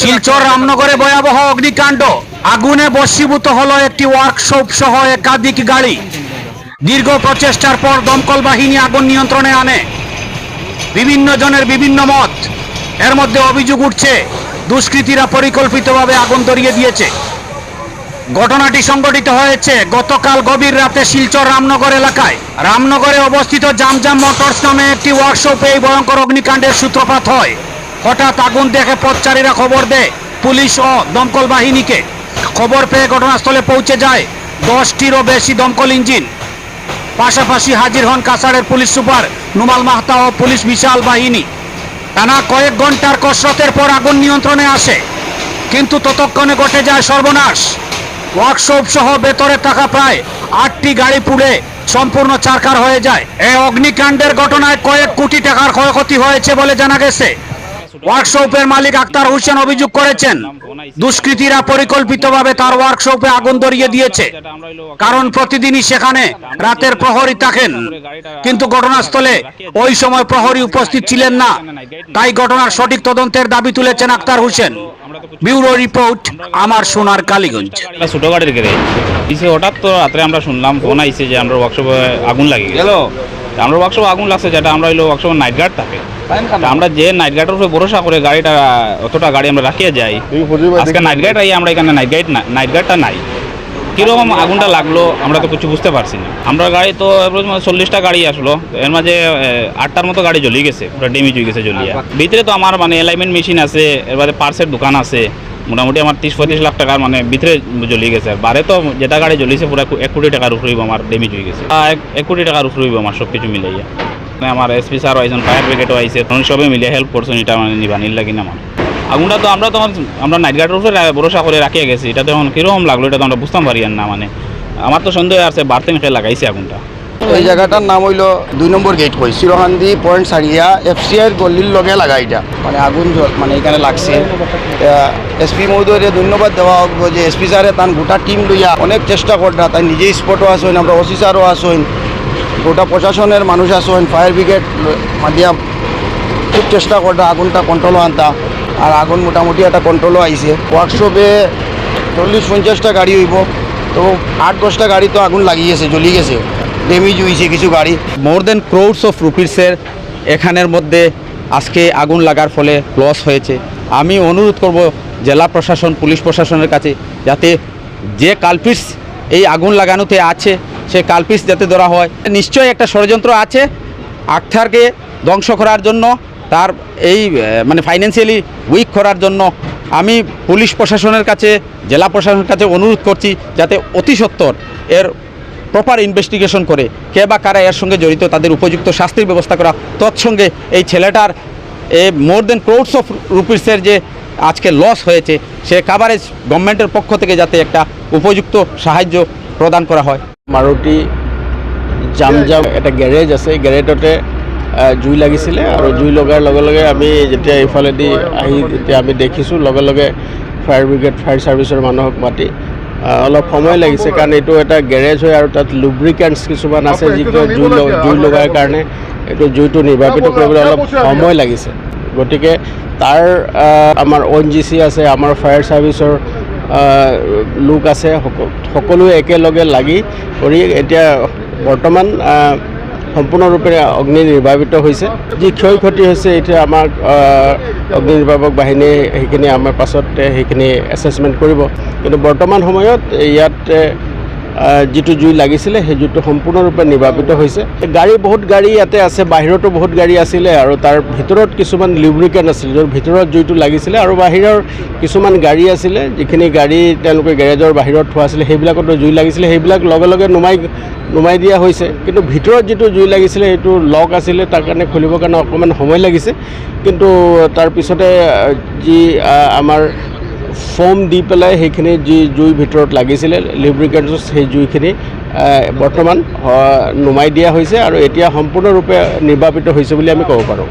শিলচর রামনগরে ভয়াবহ অগ্নিকাণ্ড। আগুনে বশীভূত হলো একটি ওয়ার্কশপ সহ একাধিক গাড়ি। দীর্ঘ প্রচেষ্টার পর দমকল বাহিনী আগুন নিয়ন্ত্রণে আনে। বিভিন্ন জনের বিভিন্ন মত। এর মধ্যে অভিযোগ উঠছে, দুষ্কৃতীরা পরিকল্পিতভাবে আগুন ধরিয়ে দিয়েছে। ঘটনাটি সংঘটিত হয়েছে গতকাল গভীর রাতে শিলচর রামনগর এলাকায়। রামনগরে অবস্থিত জামজাম মোটরস নামে একটি ওয়ার্কশপে এই ভয়ঙ্কর অগ্নিকাণ্ডের সূত্রপাত হয়। হঠাৎ আগুন দেখে পথচারীরা খবর দেয়, পুলিশ ও দমকল বাহিনীকে। খবর পেয়ে ঘটনাস্থলে পৌঁছে যায় দশটিরও বেশি দমকল ইঞ্জিন। পাশাপাশি হাজির হন কাছাড়ের পুলিশ সুপার নুমাল মাহতা ও পুলিশ বিশাল বাহিনী। টানা কয়েক ঘণ্টার কসরতের পর আগুন নিয়ন্ত্রণে আসে, কিন্তু ততক্ষণে ঘটে যায় সর্বনাশ। ওয়ার্কশপ সহ ভেতরে থাকা প্রায় আটটি গাড়ি পুড়ে সম্পূর্ণ চারকার হয়ে যায়। এই অগ্নিকাণ্ডের ঘটনায় কয়েক কোটি টাকার ক্ষয়ক্ষতি হয়েছে বলে জানা গেছে। ওয়ার্কশপের মালিক আক্তার হোসেন অভিযোগ করেছেন। দুষ্কৃতীরা পরিকল্পিতভাবে তার ওয়ার্কশপে আগুন ধরিয়ে দিয়েছে। কারণ প্রতিদিনই সেখানে রাতের প্রহরী থাকেন। কিন্তু ঘটনাস্থলে ওই সময় প্রহরী উপস্থিত ছিলেন না। তাই ঘটনার সঠিক তদন্তের দাবি তুলেছেন আক্তার হোসেন। ব্যুরো রিপোর্ট আমার সোনার কালীগঞ্জ। ছোট গাড়ির গেরে হঠাৎ তো রাত্রে আমরা শুনলাম ফোন আইছে যে আমরা ওয়ার্কশপে আগুন লাগে গেল? আমরা ওয়ার্কশপ আগুন লাগছে যেটা আমরা হইল ওয়ার্কশপ নাইট গার্ড থাকে। আমরা যে নাইট গার্ডের উপরে ভরসা করে গাড়িটা অতটা গাড়ি আমরা রাখিয়ে যাই। আজকে নাইট গার্ড আই আমরা এখানে নাইট গাইড নাইট গার্ডটা নাই। কীরকম আগুনটা লাগল আমরা তো কিছু বুঝতে পারছি না। আমরা গাড়ি তো চল্লিশটা গাড়ি আসলো এর মাঝে আটটার মতো গাড়ি জ্বলিয়ে গেছে পুরো ড্যামেজ হয়ে গেছে জ্বলিয়ে। ভিতরে তো আমার মানে অ্যালাইনমেন্ট মেশিন আছে এর বাদে পার্সের দোকান আছে মোটামুটি আমার তিরিশ পঁয়ত্রিশ লাখ টাকার মানে ভিতরে জ্বলিয়ে গেছে। আর বারে তো যেটা গাড়ি জ্বলিয়েছে পুরো এক কোটি টাকার উপরে হইবো আমার ড্যামেজ হয়ে গেছে। এক- কোটি টাকার উপরে হইবো আমার সব কিছু মিলাইয়া। মানে আমার এসপি স্যার আইসন ফায়ার ব্রিগেডও আইসে তখন সবে মিলিয়ে হেল্প করছেন এটা মানে নিবা নিল লাগি না আমার আগুনটা তো আমরা তখন আমরা নাইট গার্ডের উপরে ভরসা করে রাখিয়ে গেছি। এটা তখন কীরকম লাগল এটা তো আমরা বুঝতাম পারি না মানে। আমার তো সন্দেহ আছে বাড়তে মেখে লাগাইছে আগুনটা। এই জায়গাটার নাম হইল দুই নম্বর গেট কই চিরকান্দি পয়েন্ট সারিয়া এফসিআইয়ের গল্লির লগে লাগা এটা মানে আগুন মানে এখানে লাগছে। এসপি মহোদয়ের ধন্যবাদ দেওয়া হোক যে এসপি স্যারে তার গোটা টিম লইয়া অনেক চেষ্টা কররা তাই নিজেই স্পটও আসেন আমরা ওসি স্যারও আসেন গোটা প্রশাসনের মানুষ আসেন ফায়ার ব্রিগেড মাধ্যম খুব চেষ্টা কররা আগুনটা কন্ট্রোলও আনতা। আর আগুন মোটামুটি একটা কন্ট্রোলও আইছে। ওয়ার্কশপে চল্লিশ পঞ্চাশটা গাড়ি হইব। তো আট দশটা গাড়ি তো আগুন লাগিয়েছে, জ্বলি গেছে। ড্যামেজ হয়েছে কিছু গাড়ি। মোর দেন ক্রোডস অফ রুপিসের এখানের মধ্যে আজকে আগুন লাগার ফলে লস হয়েছে। আমি অনুরোধ করব জেলা প্রশাসন, পুলিশ প্রশাসনের কাছে, যাতে যে কালপিস এই আগুন লাগানোতে আছে, সে কালপিস যাতে ধরা হয়। নিশ্চয়ই একটা ষড়যন্ত্র আছে, আখতারকে ধ্বংস করার জন্য তার এই মানে ফাইন্যান্সিয়ালি উইক করার জন্য আমি পুলিশ প্রশাসনের কাছে জেলা প্রশাসনের কাছে অনুরোধ করছি যাতে অতি সত্বর এর প্রপার ইনভেস্টিগেশন করে কে বা কারা এর সঙ্গে জড়িত তাদের উপযুক্ত শাস্তির ব্যবস্থা করা। তৎসঙ্গে এই ছেলেটার এ মোর দেন ক্রোডস অফ রুপিসের যে আজকে লস হয়েছে সে কাভারেজ গভর্নমেন্টের পক্ষ থেকে যাতে একটা উপযুক্ত সাহায্য প্রদান করা হয়। মাৰুতি জাম জাম এটা গেৰেজ আছে আহ, জুই লাগিছিলে আৰু জুই লগাৰ লগে লগে আমি যেতিয়া এইফালেদি আহি যেতিয়া আমি দেখিছোঁ লগে লগে ফায়াৰ ব্ৰিগেড ফায়াৰ ছাৰ্ভিচৰ মানুহক মাতি। অলপ সময় লাগিছে কাৰণ এইটো এটা গেৰেজ হয় আৰু তাত লুব্ৰিকেণ্টছ কিছুমান আছে যিটো জুই জুই লগাৰ কাৰণে এইটো জুইটো নিৰ্বাপিত কৰিবলৈ অলপ সময় লাগিছে। গতিকে তাৰ আমাৰ অ' এন জি চি আছে আমাৰ ফায়াৰ ছাৰ্ভিচৰ লোক আছে সক- সকলোৱে একেলগে লাগি কৰি এতিয়া বৰ্তমান সম্পূৰ্ণৰূপে অগ্নি নিৰ্বাপিত হৈছে। যি ক্ষয় ক্ষতি হৈছে এতিয়া আমাক অগ্নি নিৰ্বাপক বাহিনীয়ে সেইখিনি আমাৰ পাছত সেইখিনি এছেছমেণ্ট কৰিব। কিন্তু বৰ্তমান সময়ত ইয়াত যিটো জুই লাগিছিলে, সেই জুইটো সম্পূৰ্ণৰূপে নিৰ্বাপিত হৈছে। গাড়ী বহুত গাড়ী ইয়াতে আছে, বাহিৰতো বহুত গাড়ী আছিলে আৰু তাৰ ভিতৰত কিছুমান লিব্ৰিকেণ্ট আছিলে, য'ৰ ভিতৰত জুইটো লাগিছিলে আৰু বাহিৰৰ কিছুমান গাড়ী আছিলে, যিখিনি গাড়ী তেওঁলোকে গেৰেজৰ বাহিৰত থোৱা আছিলে, সেইবিলাকতো জুই লাগিছিলে, সেইবিলাক লগে লগে নুমাই নুমাই দিয়া হৈছে। কিন্তু ভিতৰত যিটো জুই লাগিছিলে, সেইটো লক আছিলে, তাৰ কাৰণে খুলিবৰ কাৰণে অকণমান সময় লাগিছে। কিন্তু তাৰপিছতে যি আমাৰ ফোম দি পেলাই সেইখিনি যি জুই ভিতৰত লাগিছিলে লিব্ৰিকেণ্টছ সেই জুইখিনি বৰ্তমান নুমাই দিয়া হৈছে আৰু এতিয়া সম্পূৰ্ণৰূপে নিৰ্বাপিত হৈছে বুলি আমি ক'ব পাৰোঁ।